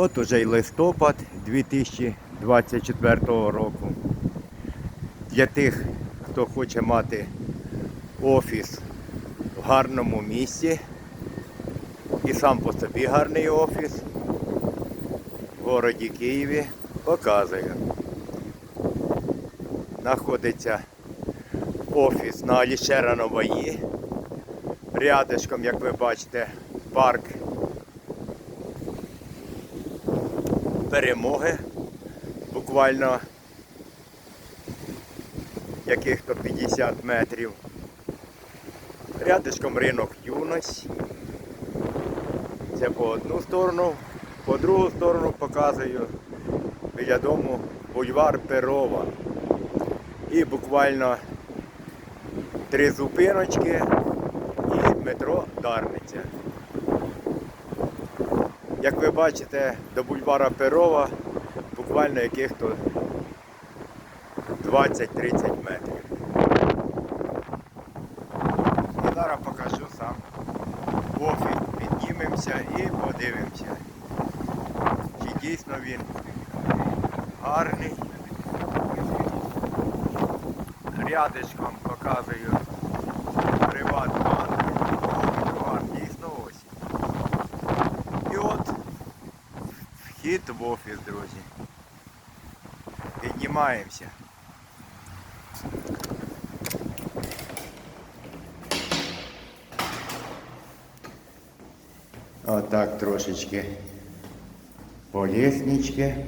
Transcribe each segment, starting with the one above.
От уже й листопад 2024 року. Для тих, хто хоче мати офіс в гарному місці і сам по собі гарний офіс в городі Києві показую. Знаходиться офіс на Алішера Новаї. Рядышком, як ви бачите, парк перемоги. Буквально яких-то 50 метрів. Рядышком ринок юність. Це по одну сторону, по другу сторону показую біля дому бульвар Перова. І буквально три зупиночки і метро Дарниця. Як ви бачите, до бульвара Перова буквально яких-то 20-30 метрів. І зараз покажу сам офіс. Піднімемося і подивимося, чи дійсно він гарний. Рядочком показую вхід в офіс, друзі. Піднімаємося. Отак трошечки по лестничке.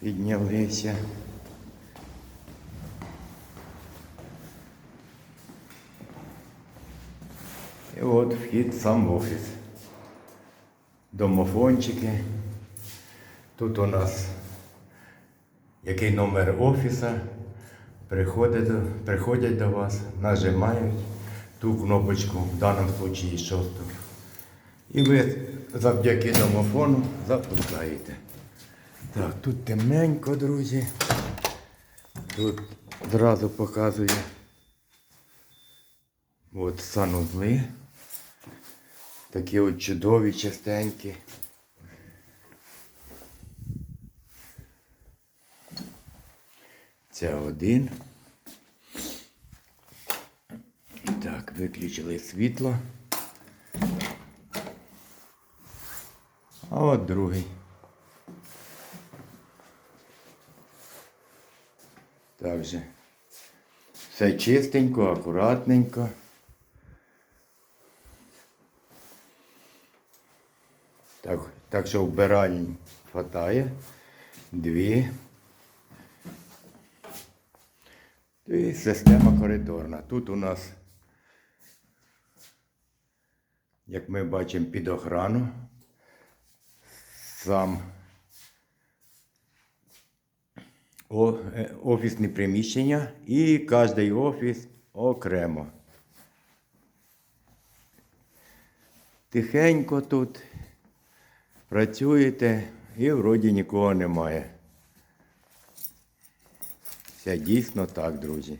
Піднялися. І от вхід в сам офіс. Домофончики. Тут у нас який номер офіса. Приходять, приходять до вас, нажимають ту кнопочку, в даному випадку шосту. І ви завдяки домофону запускаєте. Так, тут темненько, друзі. Тут зразу показую. От санузли. Такі от чудові, чистенькі. Це один. Так, виключили світло. А от другий. Так же. Все чистенько, акуратненько. Так, так що вбиральні хватає. Дві. І система коридорна. Тут у нас, як ми бачимо, під охрану. Сам е, офісні приміщення і кожний офіс окремо. Тихенько тут працюєте і вроді нікого немає. Все дійсно так, друзі.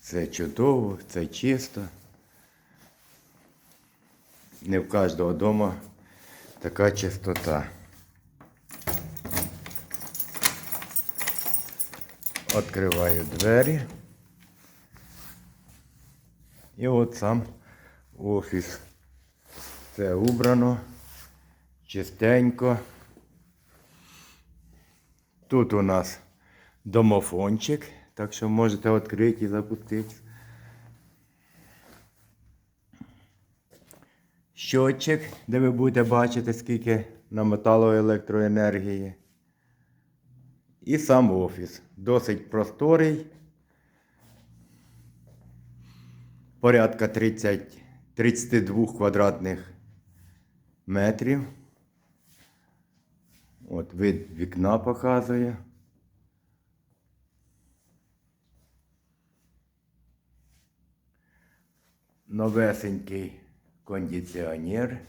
Це чудово, це чисто. Не в кожного дома така чистота. Відкриваю двері. І от сам офіс. Все убрано, чистенько. Тут у нас домофончик, так що можете відкрити і запустити. Щотчик, де ви будете бачити, скільки намотало електроенергії. І сам офіс. Досить просторий. Порядка 30, 32 квадратних метрів. От вид вікна показує. Новесенький кондиціонер.